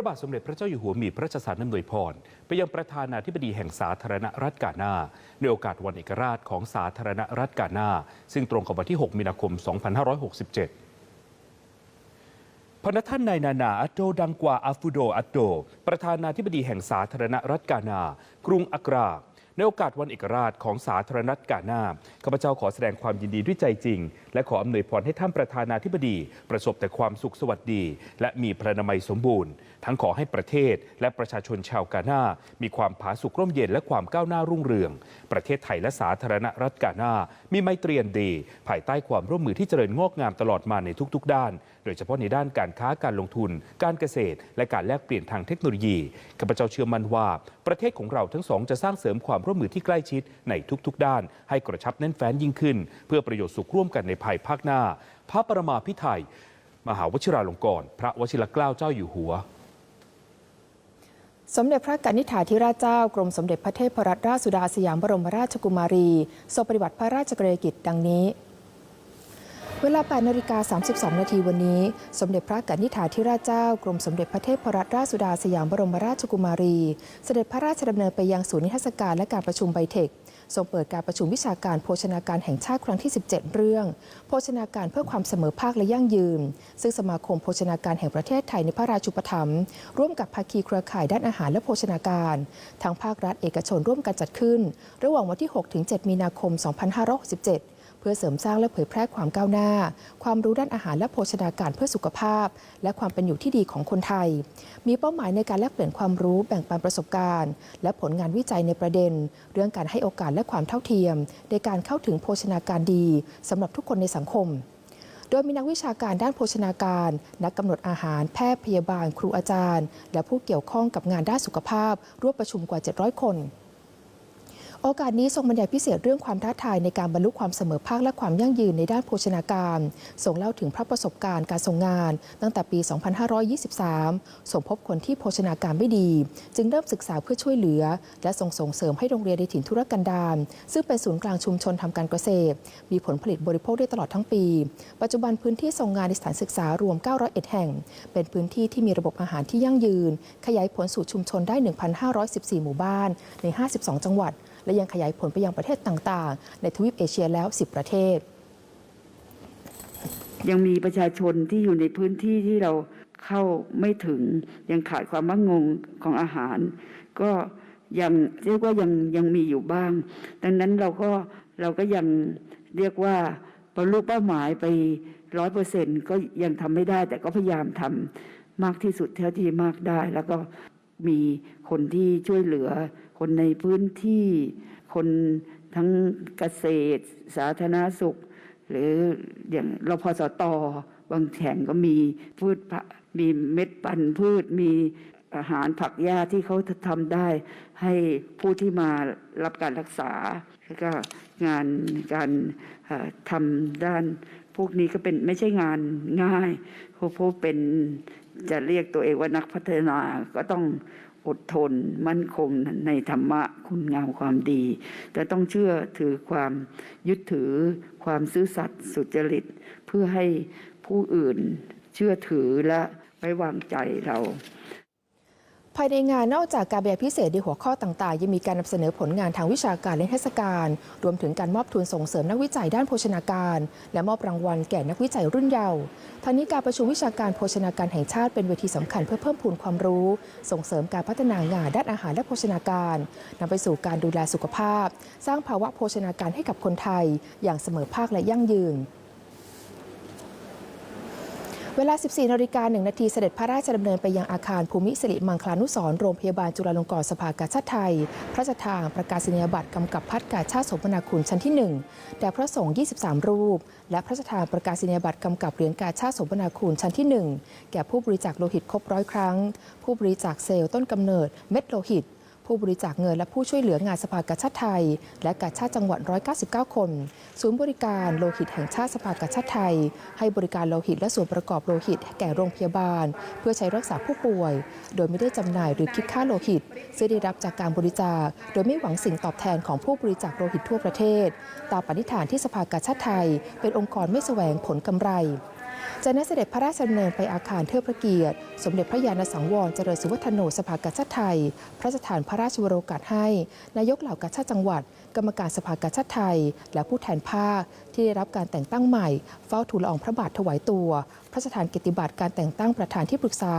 ระบาทสมเด็จพระเจ้าอยู่หัวมีพระราชสารน้ำนวยพร ไปยังประธานาธิบดีแห่งสาธารณรัฐกาหนาในโอกาสวันเอกราชของสาธารณรัฐกาหนาซึ่งตรงกับวันที่ 6 มีนาคม 2567พระท่านนายนานาอัตโดดังกว่าอาฟูโดอัตโดประธานาธิบดีแห่งสาธารณรัฐกานา กรุงอักรา ในโอกาสวันเอกราชของสาธารณรัฐกานาข้าพเจ้าขอแสดงความยินดีด้วยใจจริงและขออำนวยพรให้ท่านประธานาธิบดี ประสบแต่ความสุขสวัสดี และมีพระนามัยสมบูรณ์ ทั้งขอให้ประเทศและประชาชนชาวกาหนามีความผาสุกร่มเย็นและความก้าวหน้ารุ่งเรือง ประเทศไทยและสาธารณรัฐกาหนามีไมตรีนดี ภายใต้ความร่วมมือที่เจริญงอกงามตลอดมาในทุก ๆ ด้าน โดยเฉพาะในด้านการค้าการลงทุน การเกษตร และการแลกเปลี่ยนทางเทคโนโลยีข้าพเจ้าเชื่อมั่นว่า ประเทศของเราทั้งสองจะสร้างเสริมความร่วมมือที่ใกล้ชิดในทุก ๆ ด้าน ให้กระชับแน่นแฟ้นยิ่งขึ้น เพื่อประโยชน์สุขร่วมกันในภายภาคหน้า พระประมาพิไทยมหาวชิราลงกรณ์พระวชิรเกล้าเจ้าอยู่หัว สมเด็จพระกนิษฐาธิราชเจ้ากรมสมเด็จพระเทพรัตนราชสุดาสยามบรมราชกุมารีทรงปฏิบัติพระราชกรณียกิจดังนี้เวลา 8นาฬิกา32 นาทีวันนี้ สมเด็จพระกนิษฐาธิราชเจ้า กรมสมเด็จพระเทพรัตนราชสุดาสยามบรมราชกุมารี เสด็จพระราชดำเนินไปยังศูนย์นิทรรศการและการประชุมไบเทค ทรงเปิดการประชุมวิชาการโภชนาการแห่งชาติครั้งที่ 17 เรื่อง โภชนาการเพื่อความเสมอภาคและยั่งยืน ซึ่งสมาคมโภชนาการแห่งประเทศไทยในพระราชุปถัมภ์ร่วมกับภาคีเครือข่ายด้านอาหารและโภชนาการ ทั้งภาครัฐเอกชนร่วมกันจัดขึ้น ระหว่างวันที่ 6-7 มีนาคม 2567 เพื่อเสริมสร้างและเผยแพร่ความก้าวหน้า ความรู้ด้านอาหารและโภชนาการเพื่อสุขภาพ และความเป็นอยู่ที่ดีของคนไทย มีเป้าหมายในการแลกเปลี่ยนความรู้แบ่งปันประสบการณ์ และผลงานวิจัยในประเด็น เรื่องการให้โอกาสและความเท่าเทียม ในการเข้าถึงโภชนาการดีสำหรับทุกคนในสังคมโดยมีนักวิชาการด้านโภชนาการ นักกำหนดอาหาร แพทย์พยาบาล ครูอาจารย์ และผู้เกี่ยวข้องกับงานด้านสุขภาพ ร่วมประชุมกว่า 700 คน โอกาสนี้ทรงบรรยายพิเศษเรื่องความท้าทายในการบรรลุความเสมอภาคและความยั่งยืนในด้านโภชนาการทรงเล่าถึงพระประสบการณ์การทรงงาน ตั้งแต่ปี 2523ส่งพบคนที่โภชนาการไม่ดี จึงเริ่มศึกษาเพื่อช่วยเหลือ และส่งส่งเสริมให้โรงเรียนในถิ่นธุรกันดารซึ่งเป็นศูนย์กลางชุมชนทำการเกษตร มีผลผลิตบริโภคได้ตลอดทั้งปี ปัจจุบันพื้นที่ทรงงานในสถานศึกษารวม 901 แห่ง เป็นพื้นที่ที่มีระบบอาหารที่ยั่งยืน ขยายผลสู่ชุมชนได้ 1,514 หมู่บ้านใน 52 จังหวัด และยังขยายผลไปยังประเทศต่างๆ ในทวีปเอเชียแล้ว 10 ประเทศ ยังมีประชาชนที่อยู่ในพื้นที่ที่เราเข้าไม่ถึงยังขาดความมั่งงของอาหาร ก็ยังเรียกว่ายังยังมีอยู่บ้าง ดังนั้นเราก็เราก็ยังเรียกว่าบรรลุเป้าหมายไปร้อยเปอร์เซ็นก็ยังทำไม่ได้ แต่ก็พยายามทำมากที่สุดเท่าที่มากได้ แล้วก็มีคนที่ช่วยเหลือ คนในพื้นที่ คนทั้งเกษตร สาธารณสุข หรืออย่างรพสตบางแห่งก็มีพืชผักมีเม็ดปันพืชมีอาหารผักหญ้าที่เขาทำได้ ให้ผู้ที่มารับการรักษาแล้วก็งานการทำด้าน พวกนี้ก็เป็นไม่ใช่งานง่ายเพราะเป็นจะเรียกตัวเองว่านักพัฒนาก็ต้อง อดทนมั่นคงในธรรมะคุณงามความดี แต่ต้องเชื่อถือความยึดถือความซื่อสัตย์สุจริต เพื่อให้ผู้อื่นเชื่อถือและไว้วางใจเราายในงานนอกจากการบรรยายพิเศษในหัวข้อต่างๆ ยังมีการนำเสนอผลงานทางวิชาการและเทศกาลรวมถึงการมอบทุนส่งเสริมนักวิจัยด้านโภชนาการ และมอบรางวัลแก่นักวิจัยรุ่นเยาว์ทั้งนี้การประชุมวิชาการโภชนาการแห่งชาติเป็นเวทีสำคัญเพื่อเพิ่มพูนความรู้ ส่งเสริมการพัฒนางานด้านอาหารและโภชนาการนำไปสู่การดูแลสุขภาพ สร้างภาวะโภชนาการให้กับคนไทย อย่างเสมอภาคและยั่งยืน เวลา 14นาฬิกา1นาทีเสด็จพระราชดำเนินไปยังอาคารภูมิสิริมังคลานุสรโรงพยาบาลจุฬาลงกรณ์สภากาชาติไทย พระราชทานประกาศนียบัตรกำกับพัฒกาชาติสมนาคุณชั้นที่ 1 แด่พระสงฆ์ 23 รูป และพระราชทานประกาศนียบัตรกำกับเหรียญกาชาติสมนาคุณชั้นที่ 1 แก่ผู้บริจาคโลหิตครบร้อยครั้ง ผู้บริจาคเซลล์ต้นกำเนิดเม็ดโลหิต ผู้บริจาคเงินและผู้ช่วยเหลืองานสภากาชาติไทย และกาชาติจังหวัด 199 คน ศูนย์บริการโลหิตแห่งชาติสภากาชาติไทย ให้บริการโลหิตและส่วนประกอบโลหิตแก่โรงพยาบาล เพื่อใช้รักษาผู้ป่วย โดยไม่ได้จำหน่ายหรือคิดค่าโลหิตซึ่งได้รับจากการบริจาค โดยไม่หวังสิ่งตอบแทนของผู้บริจาคโลหิตทั่วประเทศ ตามปณิธานที่สภากาชาติไทย เป็นองค์กรไม่แสวงผลกำไร จากนั้นเสด็จพระราชดำเนินไปอาคารเทิดพระเกียรติ สมเด็จพระยาณสังวรเจริญสุวัฒโนสภากาชาติไทย พระราชทานพระราชวโรกาสให้ นายกเหล่ากาชาติจังหวัด กรรมการสภากาชาติไทย และผู้แทนภาคที่ได้รับการแต่งตั้งใหม่ เฝ้าทูลละอองพระบาทถวายตัว พระราชทานเกียรติบัตรการแต่งตั้งประธานที่ปรึกษา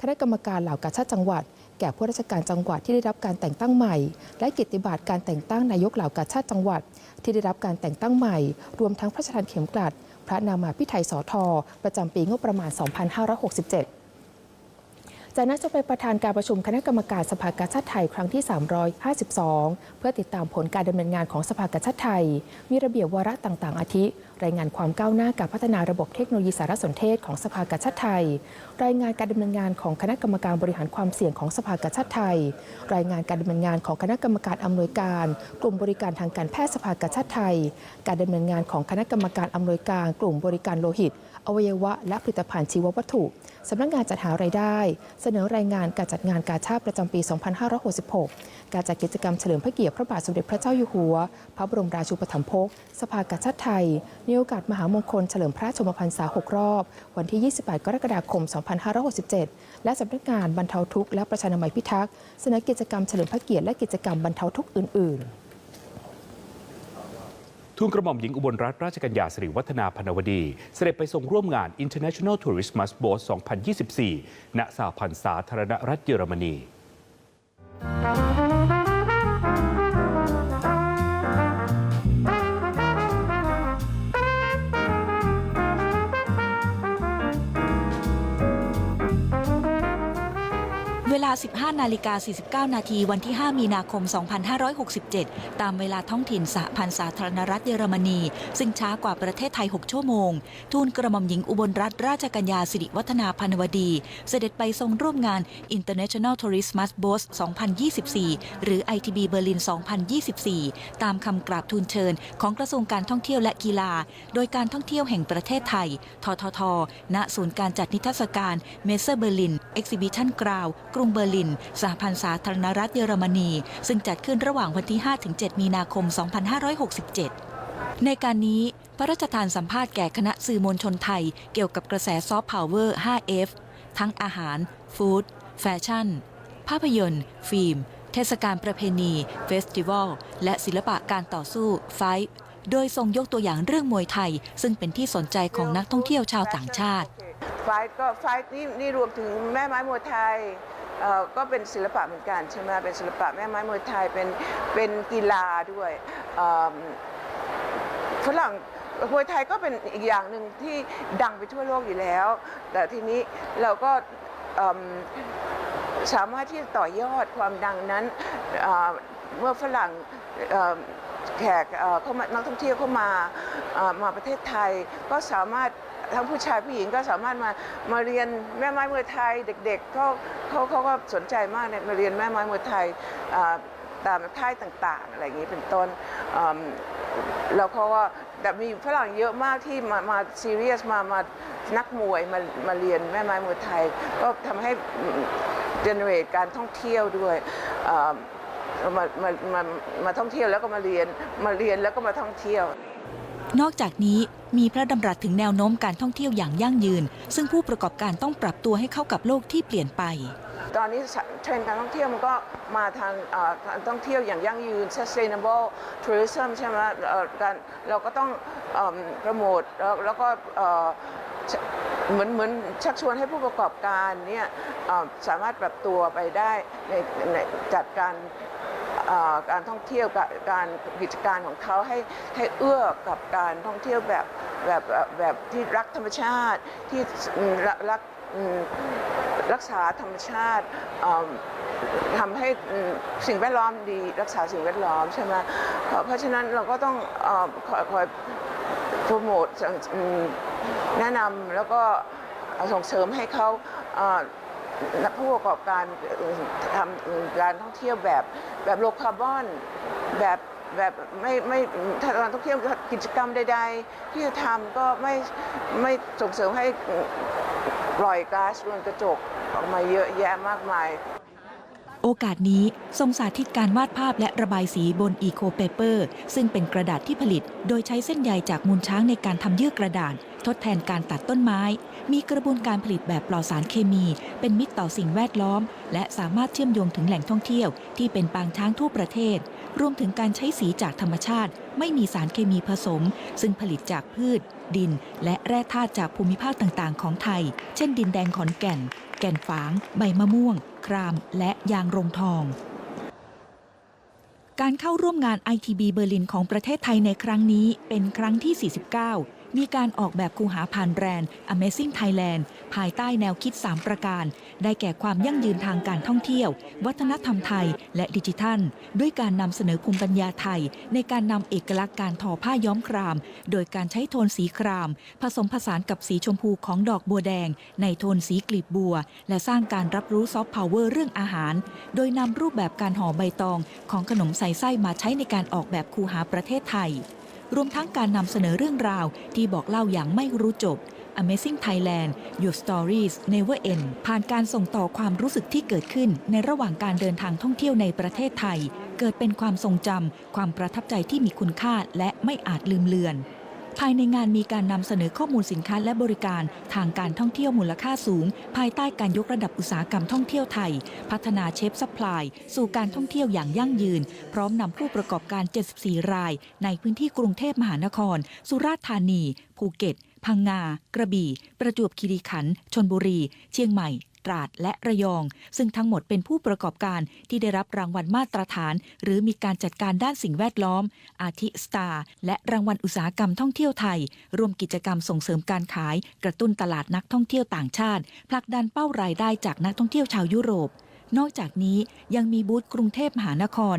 คณะกรรมการเหล่ากาชาติจังหวัดแก่ผู้ราชการจังหวัดที่ได้รับการแต่งตั้งใหม่ และกียรติบัตรการแต่งตั้งนายกเหล่ากาชาติจังหวัด ที่ได้รับการแต่งตั้งใหม่ รวมทั้งพระราชทานเข็มกลัด พระนามาพิไทยสอทอประจำปีงบประมาณ 2567จากนั้นจะเป็นประธานการประชุมคณะกรรมการสภากาชาติไทยครั้งที่ 352 เพื่อติดตามผลการดำเนินงานของสภากาชาติไทย มีระเบียบวาระต่างๆ อาทิ รายงานความก้าวหน้าการพัฒนาระบบเทคโนโลยีสารสนเทศของสภากาชาติไทย รายงานการดำเนินงานของคณะกรรมการบริหารความเสี่ยงของสภากาชาติไทย รายงานการดำเนินงานของคณะกรรมการอำนวยการ กลุ่มบริการทางการแพทย์สภากาชาติไทย การดำเนินงานของคณะกรรมการอำนวยการ กลุ่มบริการโลหิต อวัยวะ และผลิตภัณฑ์ชีววัตถุสำนักงานจัดหารายได้ เสนอรายงานการจัดงานกาชาติประจำปี 2566 การจัดกิจกรรมเฉลิมพระเกียรติพระบาทสมเด็จพระเจ้าอยู่หัว พระบรมราชูปถัมภกสภากาชาติไทยในโอกาสมหามงคลเฉลิมพระชมพรรษา 6 รอบ วันที่ 28 กรกฎาคม 2567 และสำนักงานบรรเทาทุกข์และประชานามัยพิทักษ์เสนอกิจกรรมเฉลิมพระเกียรติและกิจกรรมบรรเทาทุกข์อื่น ๆทูลกระหม่อมหญิงอุบลรัตนราชกัญญาสิริวัฒนาพนวดี เสด็จไปทรงร่วมงาน International Tourism Boat 2024 ณสหพันธ์สาธารณรัฐเยอรมนี 15 นาฬิกา 49 นาที วันที่ 5 มีนาคม 2567 ตามเวลาท้องถิ่นสหพันธ์สาธารณรัฐเยอรมนี ซึ่งช้ากว่าประเทศไทย 6 ชั่วโมง ทูลกระหม่อมหญิงอุบลรัตนราชกัญญาสิริวัฒนาพันวดี เสด็จไปทรงร่วมงาน International Tourist Must Boat 2024 หรือ ITB Berlin 2024 ตามคำกราบทูลเชิญ ของกระทรวงการท่องเที่ยวและกีฬา โดยการท่องเที่ยวแห่งประเทศไทย ททท ณ ศูนย์การจัดนิทรรศการเมเซอร์เบอร์ลิน Exhibition Ground กรุงเบอร์ลิน สหพันธ์สาธารณรัฐเยอรมนี ซึ่งจัดขึ้นระหว่างวันที่ 5-7 มีนาคม 2567 ในการนี้พระราชทานสัมภาษณ์แก่คณะสื่อมวลชนไทย เกี่ยวกับกระแสซอฟต์พาวเวอร์ 5F ทั้งอาหาร ฟู้ด แฟชั่น ภาพยนตร์ ฟิล์ม เทศกาลประเพณีเฟสติวัล และศิลปะการต่อสู้ไฟท์โดยทรงยกตัวอย่างเรื่องมวยไทย ซึ่งเป็นที่สนใจของนักท่องเที่ยวชาวต่างชาติ ไฟท์ก็ไฟท์นี่นี่รวมถึงแม่ไม้มวยไทย ก็เป็นศิลปะเหมือนกันใช่ไหมเป็นศิลปะแม่ไม้มวยไทยเป็นเป็นกีฬาด้วยฝรั่งมวยไทยก็เป็นอีกอย่างหนึ่งที่ดังไปทั่วโลกอยู่แล้ว แต่ทีนี้เราก็สามารถที่จะต่อยอดความดังนั้นเมื่อฝรั่งแขกเข้ามานักท่องเที่ยวเข้ามามาประเทศไทยก็สามารถ ทั้งผู้ชายผู้หญิงก็สามารถมามาเรียนแม่ไม้มวยไทยเด็กๆเขาเขาเขาก็สนใจมากเนี่ยมาเรียนแม่ไม้มวยไทยตามค่ายต่างๆ อะไรอย่างนี้เป็นต้นแล้วเขาก็แต่มีฝรั่งเยอะมากที่มามาซีเรียสมามานักมวยมามาเรียนแม่ไม้มวยไทย ก็ทำให้เจเนเรตการท่องเที่ยวด้วยมามามามาท่องเที่ยวแล้วก็มาเรียนมาเรียนแล้วก็มาท่องเที่ยว นอกจากนี้มีพระดำรัสถึงแนวโน้มการท่องเที่ยวอย่างยั่งยืน ซึ่งผู้ประกอบการต้องปรับตัวให้เข้ากับโลกที่เปลี่ยนไป ตอนนี้เทรนด์การท่องเที่ยวมันก็มาทางการท่องเที่ยวอย่างยั่งยืน sustainable tourism ใช่ไหมการเราก็ต้องโปรโมทแล้วก็เหมือนเหมือนชักชวนให้ผู้ประกอบการเนี่ยสามารถปรับตัวไปได้ในจัดการ การท่องเที่ยวการกิจการของเขาให้ให้เอื้อกับการท่องเที่ยวแบบแบบแบบที่รักธรรมชาติที่รักรักษาธรรมชาติเอิ่มทำให้สิ่งแวดล้อมดีรักษาสิ่งแวดล้อมใช่ไหมเพราะฉะนั้นเราก็ต้องอคอยโปรโมทแนะนำแล้วก็ส่งเสริมให้เขา ผู้ประกอบการทำการท่องเที่ยวแบบแบบโลคาร์บอนแบบแบบไม่ไม่ถ้าการท่องเที่ยวกิจกรรมใด ๆ ที่จะทำก็ไม่ไม่ส่งเสริมให้ปล่อยก๊าซเรือนกระจกออกมาเยอะแยะมากมาย โอกาสนี้ทรงสาธิตการวาดภาพและระบายสีบนอีโคเปเปอร์ ซึ่งเป็นกระดาษที่ผลิต โดยใช้เส้นใยจากมูลช้างในการทำเยื่อกระดาษ ทดแทนการตัดต้นไม้ มีกระบวนการผลิตแบบปลอดสารเคมี เป็นมิตรต่อสิ่งแวดล้อม และสามารถเชื่อมโยงถึงแหล่งท่องเที่ยวที่เป็นปางช้างทั่วประเทศ รวมถึงการใช้สีจากธรรมชาติ ไม่มีสารเคมีผสม ซึ่งผลิตจากพืช ดิน และแร่ธาตุจากภูมิภาคต่างๆ ของไทย เช่นดินแดงขอนแก่น แก่นฝาง ใบมะม่วง คราม และยางรงทองการเข้าร่วมงาน ITB เบอร์ลินของประเทศไทยในครั้งนี้เป็นครั้งที่ 49 มีการออกแบบคูหาผ่านแบรนด์ Amazing Thailand ภายใต้แนวคิด 3 ประการ ได้แก่ความยั่งยืนทางการท่องเที่ยว วัฒนธรรมไทยและดิจิทัล ด้วยการนำเสนอภูมิปัญญาไทย ในการนำเอกลักษณ์การทอผ้าย้อมคราม โดยการใช้โทนสีคราม ผสมผสานกับสีชมพูของดอกบัวแดง ในโทนสีกลีบบัว และสร้างการรับรู้ซอฟต์พาวเวอร์เรื่องอาหาร โดยนำรูปแบบการห่อใบตองของขนมใส่ไส้มาใช้ในการออกแบบคูหาประเทศไทย รวมทั้งการนำเสนอเรื่องราวที่บอกเล่าอย่างไม่รู้จบ Amazing Thailand Your Stories Never End ผ่านการส่งต่อความรู้สึกที่เกิดขึ้น ในระหว่างการเดินทางท่องเที่ยวในประเทศไทย เกิดเป็นความทรงจำความประทับใจที่มีคุณค่าและไม่อาจลืมเลือน ภายในงานมีการนำเสนอข้อมูลสินค้าและบริการ ทางการท่องเที่ยวมูลค่าสูง ภายใต้การยกระดับอุตสาหกรรมท่องเที่ยวไทย พัฒนาเชฟซัพพลายสู่การท่องเที่ยวอย่างยั่งยืน พร้อมนำผู้ประกอบการ 74 ราย ในพื้นที่กรุงเทพมหานคร สุราษฎร์ธานี ภูเก็ต พังงา กระบี่ ประจวบคีรีขันธ์ชนบุรี เชียงใหม่ ตราดและระยอง ซึ่งทั้งหมดเป็นผู้ประกอบการที่ได้รับรางวัลมาตรฐาน หรือมีการจัดการด้านสิ่งแวดล้อม อาทิสตาร์และรางวัลอุตสาหกรรมท่องเที่ยวไทย ร่วมกิจกรรมส่งเสริมการขาย กระตุ้นตลาดนักท่องเที่ยวต่างชาติผลักดันเป้ารายได้จากนักท่องเที่ยวชาวยุโรปนอกจากนี้ยังมีบูธกรุงเทพมหานคร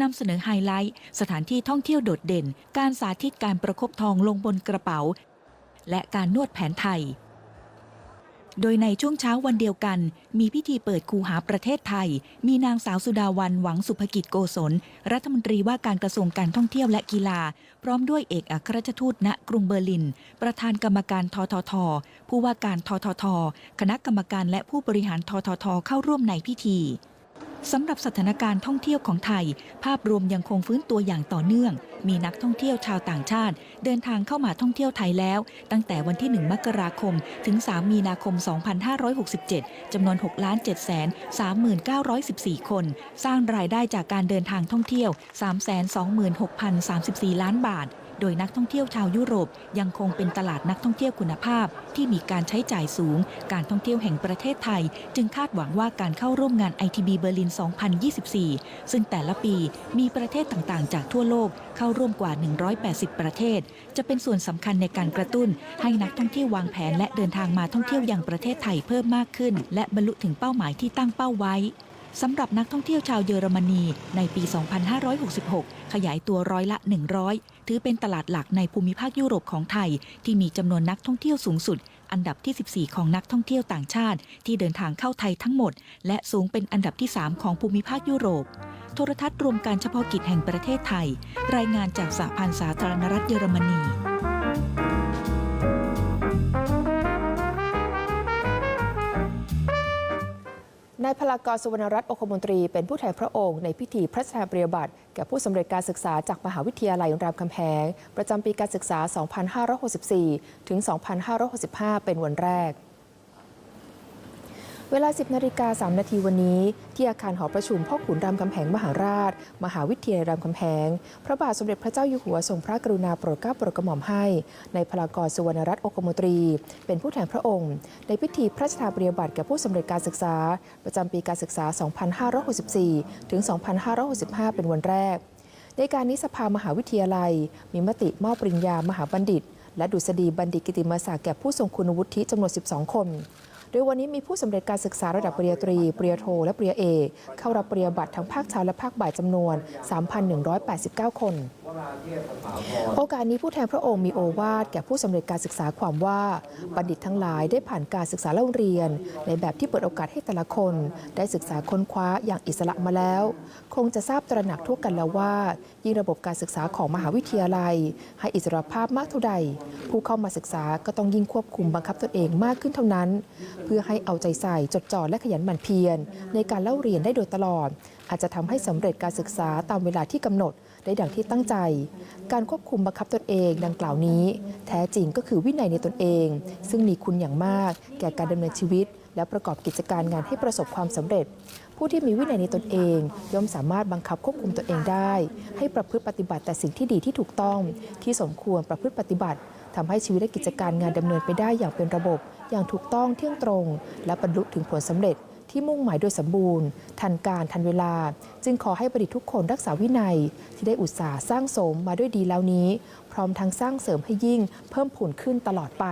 นำเสนอไฮไลท์ สถานที่ท่องเที่ยวโดดเด่น การสาธิตการประคบทองลงบนกระเป๋า และการนวดแผนไทย โดยในช่วงเช้าวันเดียวกัน มีพิธีเปิดคูหาประเทศไทย มีนางสาวสุดาวันหวังสุภกิจโกศล รัฐมนตรีว่าการกระทรวงการท่องเที่ยวและกีฬา พร้อมด้วยเอกอัครราชทูตณกรุงเบอร์ลิน ประธานกรรมการททท ผู้ว่าการททท คณะกรรมการและผู้บริหารทททเข้าร่วมในพิธี สำหรับสถานการณ์ท่องเที่ยวของไทย ภาพรวมยังคงฟื้นตัวอย่างต่อเนื่อง มีนักท่องเที่ยวชาวต่างชาติ เดินทางเข้ามาท่องเที่ยวไทยแล้ว ตั้งแต่วันที่ 1 มกราคม ถึง 3 มีนาคม 2567 จำนวน 6 7 3 9 1 4 คน สร้างรายได้จากการเดินทางท่องเที่ยว 326,034 ล้านบาท โดยนักท่องเที่ยวชาวยุโรปยังคงเป็นตลาดนักท่องเที่ยวคุณภาพ ที่มีการใช้จ่ายสูง การท่องเที่ยวแห่งประเทศไทย จึงคาดหวังว่าการเข้าร่วมงาน ITB เบอร์ลิน 2024 ซึ่งแต่ละปีมีประเทศต่างๆ จากทั่วโลกเข้าร่วมกว่า 180 ประเทศ จะเป็นส่วนสำคัญในการกระตุ้น ให้นักท่องเที่ยววางแผนและเดินทางมาท่องเที่ยวยังประเทศไทยเพิ่มมากขึ้น และบรรลุถึงเป้าหมายที่ตั้งเป้าไว้ สำหรับนักท่องเที่ยวชาวเยอรมนีในปี 2566 ขยายตัวร้อยละ 100 ถือเป็นตลาดหลักในภูมิภาคยุโรปของไทย ที่มีจำนวนนักท่องเที่ยวสูงสุด อันดับที่ 14 ของนักท่องเที่ยวต่างชาติ ที่เดินทางเข้าไทยทั้งหมด และสูงเป็นอันดับที่ 3 ของภูมิภาคยุโรป โทรทัศน์รวมการเฉพาะกิจแห่งประเทศไทย รายงานจากสหพันธ์สาธารณรัฐเยอรมนีายพลากรสุวรรณรัตน์องคมนตรีเป็นผู้แทนพระองค์ในพิธีพระราชทานปริญญาบัตรแก่ผู้สำเร็จการศึกษาจากมหาวิทยาลัยรามคำแหงประจำปีการศึกษา 2564 ถึง 2565 เป็นวันแรก เวลา 10นาฬิกา3นาทีวันนี้ ที่อาคารหอประชุมพ่อขุนรามคำแหงมหาราช มหาวิทยาลัยรามคำแหง พระบาทสมเด็จพระเจ้าอยู่หัวทรงพระกรุณาโปรดเกล้าโปรดกระหม่อมให้ ในพลากรสุวรรณรัตน์โอกมนตรี เป็นผู้แทนพระองค์ ในพิธีพระราชทานปริญญาบัตรแก่ผู้สำเร็จการศึกษา ประจำปีการศึกษา 2564 ถึง 2565 เป็นวันแรก ในการนี้สภามหาวิทยาลัย มีมติมอบปริญญามหาบัณฑิต และดุษฎีบัณฑิตกิติมศักดิ์แก่ผู้ทรงคุณวุฒิจำนวน 12 คน โดยวันนี้มีผู้สำเร็จการศึกษาระดับปริญญาตรี ปริญญาโท และปริญญาเอกเข้ารับปริญญาบัตรทั้งภาคเช้าและภาคบ่ายจำนวน 3,189 คน โอกาสนี้ผู้แทนพระองค์มีโอวาทแก่ผู้สำเร็จการศึกษาความว่าบัณฑิตทั้งหลายได้ผ่านการศึกษาเล่าเรียน ในแบบที่เปิดโอกาสให้แต่ละคน ได้ศึกษาค้นคว้าอย่างอิสระมาแล้ว คงจะทราบตระหนักทั่วกันแล้วว่า ยิ่งระบบการศึกษาของมหาวิทยาลัย ให้อิสรภาพมากเท่าใด ผู้เข้ามาศึกษาก็ต้องยิ่งควบคุมบังคับตนเองมากขึ้นเท่านั้น เพื่อให้เอาใจใส่จดจ่อและขยันหมั่นเพียรในการเล่าเรียนได้โดยตลอด อาจจะทำให้สำเร็จการศึกษาตามเวลาที่กำหนด ได้ดังที่ตั้งใจ การควบคุมบังคับตนเองดังกล่าวนี้ แท้จริงก็คือวินัยในตนเอง ซึ่งมีคุณอย่างมาก แก่การดำเนินชีวิต และประกอบกิจการงานให้ประสบความสำเร็จ ผู้ที่มีวินัยในตนเอง ย่อมสามารถบังคับควบคุมตัวเองได้ ให้ประพฤติปฏิบัติแต่สิ่งที่ดีที่ถูกต้อง ที่สมควรประพฤติปฏิบัติทำให้ชีวิตและกิจการงานดำเนินไปได้อย่างเป็นระบบ อย่างถูกต้องเที่ยงตรง และบรรลุถึงผลสำเร็จ ที่มุ่งหมายโดยสมบูรณ์ ทันการทันเวลา จึงขอให้บัณฑิตทุกคนรักษาวินัย ที่ได้อุตสาห์สร้างสมมาด้วยดีแล้วนี้ พร้อมทั้งสร้างเสริมให้ยิ่งเพิ่มผุนขึ้นตลอดไป